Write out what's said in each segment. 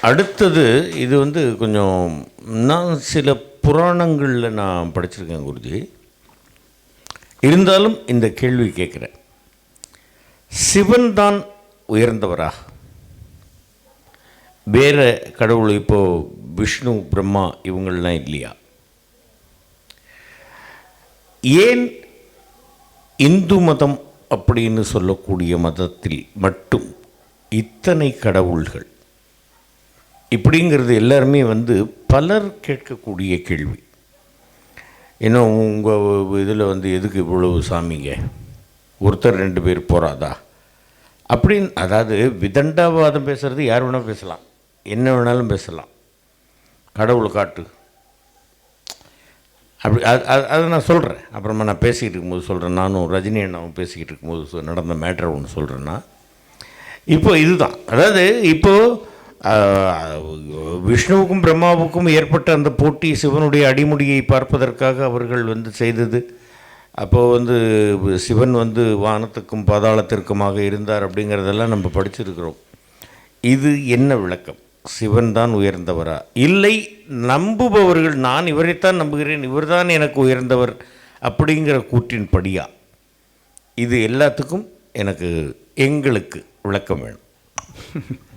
அடுத்தது இது வந்து கொஞ்சம் நான் சில புராணங்களில் நான் படிச்சிருக்கேன் குருஜி. இருந்தாலும் இந்த கேள்வி கேட்குறேன். சிவன் தான் உயர்ந்தவரா? வேறு கடவுள் இப்போ விஷ்ணு பிரம்மா இவங்கள்லாம் இல்லையா? ஏன் இந்து மதம் அப்படின்னு சொல்லக்கூடிய மதத்தில் மட்டும் இத்தனை கடவுள்கள் இப்படிங்கிறது எல்லாருமே வந்து பலர் கேட்கக்கூடிய கேள்வி. இன்னும் உங்கள் இதில் வந்து எதுக்கு இவ்வளவு சாமிங்க? ஒருத்தர் ரெண்டு பேர் போகிறாதா அப்படின்னு அதாவது விதண்டாவாதம் பேசுகிறது யார் வேணால் பேசலாம். என்ன வேணாலும் பேசலாம். கடவுளை காட்டு. அப்படி அது அது அதை நான் சொல்கிறேன் அப்புறமா நான் பேசிக்கிட்டு இருக்கும்போது சொல்கிறேன் நானும் ரஜினி அண்ணாவும் பேசிக்கிட்டு இருக்கும்போது சொ- நடந்த மேட்ரு ஒன்று சொல்கிறேன்னா இப்போ இதுதான். அதாவது இப்போது விஷ்ணுவுக்கும் பிரம்மாவுக்கும் ஏற்பட்ட அந்த போட்டி சிவனுடைய அடிமுடியை பார்ப்பதற்காக அவர்கள் வந்து செய்தது. அப்போது வந்து சிவன் வந்து வானத்துக்கும் பாதாளத்திற்குமாக இருந்தார் அப்படிங்கிறதெல்லாம் நம்ம படிச்சிருக்கிறோம். இது என்ன விளக்கம்? சிவன் தான் உயர்ந்தவரா? இல்லை நம்புபவர்கள் நான் இவரைத்தான் நம்புகிறேன் இவர்தான் எனக்கு உயர்ந்தவர் அப்படிங்கிற கூற்றின் படியா? இது எல்லாத்துக்கும் எனக்கு எங்களுக்கு விளக்கம் வேணும்.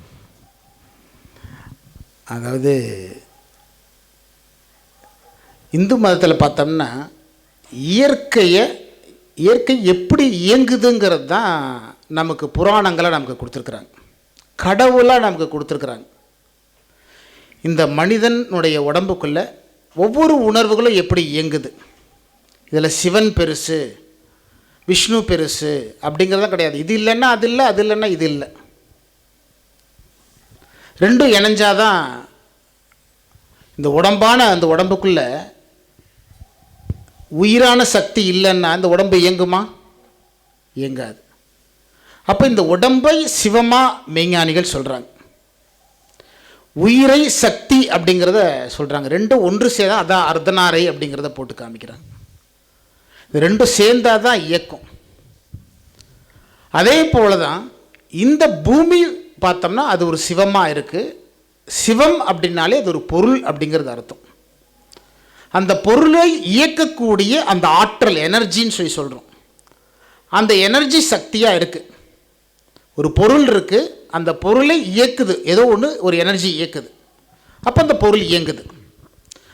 அதாவது இந்து மதத்தில் பார்த்தோம்னா இயற்கையை இயற்கை எப்படி இயங்குதுங்கிறது தான் நமக்கு புராணங்களை நமக்கு கொடுத்துருக்குறாங்க. கடவுளாக நமக்கு கொடுத்துருக்குறாங்க. இந்த மனிதனுடைய உடம்புக்குள்ள ஒவ்வொரு உணர்வுகளும் எப்படி இயங்குது? இதில் சிவன் பெருசு விஷ்ணு பெருசு அப்படிங்கிறதும் கிடையாது. இது இல்லைன்னா அது இல்லை அது இல்லைன்னா இது இல்லை. ரெண்டும் இணைஞ்சாதான் இந்த உடம்பான அந்த உடம்புக்குள்ள உயிரான சக்தி இல்லைன்னா இந்த உடம்பு இயங்குமா? இயங்காது. அப்போ இந்த உடம்பை சிவமாக மெய்ஞானிகள் சொல்கிறாங்க உயிரை சக்தி அப்படிங்கிறத சொல்கிறாங்க ரெண்டும் ஒன்று சேர்ந்தா அதான் அர்த்தனாரை அப்படிங்கிறத போட்டு காமிக்கிறாங்க. இது ரெண்டும் சேர்ந்தாதான் தான் இயக்கம். அதே போல தான் இந்த பூமி பார்த்தோம்னா அது ஒரு சிவமாக இருக்குது சிவம் அப்படின்னாலே அது ஒரு பொருள் அப்படிங்கிறது அர்த்தம். அந்த பொருளை இயக்கக்கூடிய அந்த ஆற்றல் எனர்ஜின்னு சொல்லி சொல்கிறோம் அந்த எனர்ஜி சக்தியாக இருக்குது ஒரு பொருள் இருக்குது அந்த பொருளை இயக்குது. ஏதோ ஒன்று ஒரு எனர்ஜி இயக்குது. அப்போ அந்த பொருள் இயங்குது.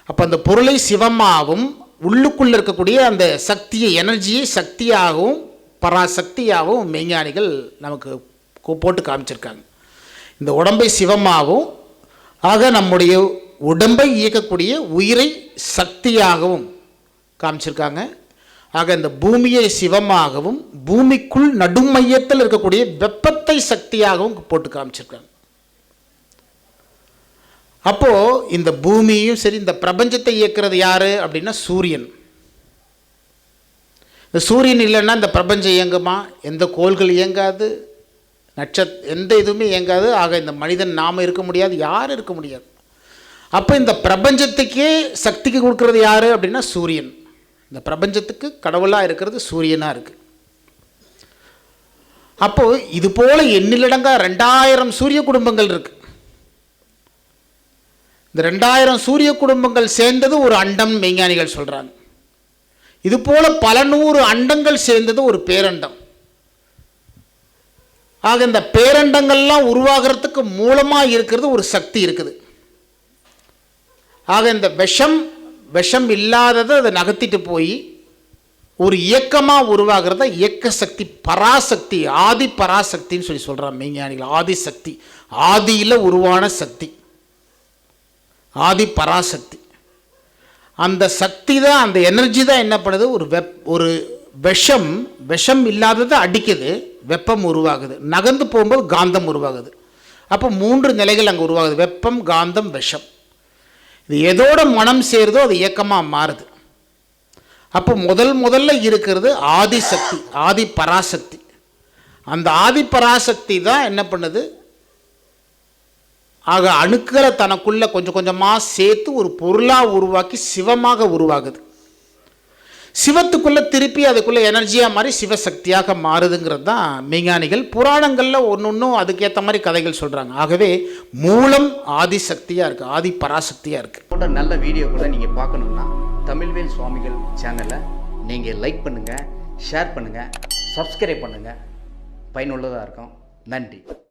அப்போ அந்த பொருளை சிவமாகவும் உள்ளுக்குள்ளே இருக்கக்கூடிய அந்த சக்தியை எனர்ஜியை சக்தியாகவும் பராசக்தியாகவும் மெய்ஞானிகள் நமக்கு போட்டு காமிச்சிருக்காங்க. இந்த உடம்பை சிவமாகவும் ஆக நம்முடைய உடம்பை இயக்கக்கூடிய உயிரை சக்தியாகவும் காமிச்சிருக்காங்க. ஆக இந்த பூமியை சிவமாகவும் பூமிக்குள் நடுமையத்தில் இருக்கக்கூடிய வெப்பத்தை சக்தியாகவும் போட்டு காமிச்சிருக்காங்க. அப்போது இந்த பூமியும் சரி இந்த பிரபஞ்சத்தை இயக்குறது யார் அப்படின்னா சூரியன். இந்த சூரியன் இல்லைன்னா இந்த பிரபஞ்சம் இயங்குமா? எந்த கோள்கள் இயங்காது. நட்சத் எந்த இதுவுமே இயங்காது. ஆக இந்த மனிதன் நாம் இருக்க முடியாது யாரும் இருக்க முடியாது. அப்போ இந்த பிரபஞ்சத்துக்கே சக்திக்கு கொடுக்குறது யார் அப்படின்னா சூரியன். இந்த பிரபஞ்சத்துக்கு கடவுளாக இருக்கிறது சூரியனாக இருக்குது அப்போது இது போல் எண்ணிலடங்கா ரெண்டாயிரம் சூரிய குடும்பங்கள் இருக்குது இந்த ரெண்டாயிரம் சூரிய குடும்பங்கள் சேர்ந்தது ஒரு அண்டம் மெய்ஞானிகள் சொல்கிறாங்க இது போல் பல நூறு அண்டங்கள் சேர்ந்தது ஒரு பேரண்டம். ஆக இந்த பேரண்டங்கள்லாம் உருவாகிறதுக்கு மூலமாக இருக்கிறது ஒரு சக்தி இருக்குது. ஆக இந்த விஷம் விஷம் இல்லாததை அதை நகர்த்திட்டு போய் ஒரு இயக்கமாக உருவாகிறத இயக்க சக்தி பராசக்தி ஆதி பராசக்தின்னு சொல்லி சொல்கிறான் மெய்ஞானிகள். ஆதி சக்தி ஆதியில் உருவான சக்தி. ஆதி பராசக்தி. அந்த சக்தி தான் அந்த எனர்ஜி தான் என்ன பண்ணுது? ஒரு வெப் ஒரு விஷம் விஷம் இல்லாததை அடிக்குது. வெப்பம் உருவாகுது. நகர்ந்து போகும்போது காந்தம் உருவாகுது. அப்போ மூன்று நிலைகள் அங்கே உருவாகுது. வெப்பம் காந்தம் விஷம். இது எதோட மனம் சேருதோ அது இயக்கமாக மாறுது. அப்போ முதல் முதல்ல இருக்கிறது ஆதிசக்தி ஆதி பராசக்தி. அந்த ஆதி பராசக்தி தான் என்ன பண்ணுது? ஆக அணுக்களை தனக்குள்ளே கொஞ்சம் கொஞ்சமாக சேர்த்து ஒரு பொருளாக உருவாக்கி சிவமாக உருவாகுது. சிவத்துக்குள்ளே திருப்பி அதுக்குள்ளே எனர்ஜியாக மாதிரி சிவசக்தியாக மாறுதுங்கிறது தான் மெய்ஞானிகள். புராணங்களில் ஒன்று ஒன்றும் அதுக்கேற்ற மாதிரி கதைகள் சொல்கிறாங்க ஆகவே மூலம் ஆதிசக்தியாக இருக்குது ஆதி பராசக்தியாக இருக்குது போன்ற நல்ல கூட நீங்கள் பார்க்கணுன்னா தமிழ்வேல் சுவாமிகள் சேனலை நீங்கள் லைக் பண்ணுங்கள் ஷேர் பண்ணுங்கள் சப்ஸ்கிரைப் பண்ணுங்கள் பயனுள்ளதாக இருக்கும். நன்றி.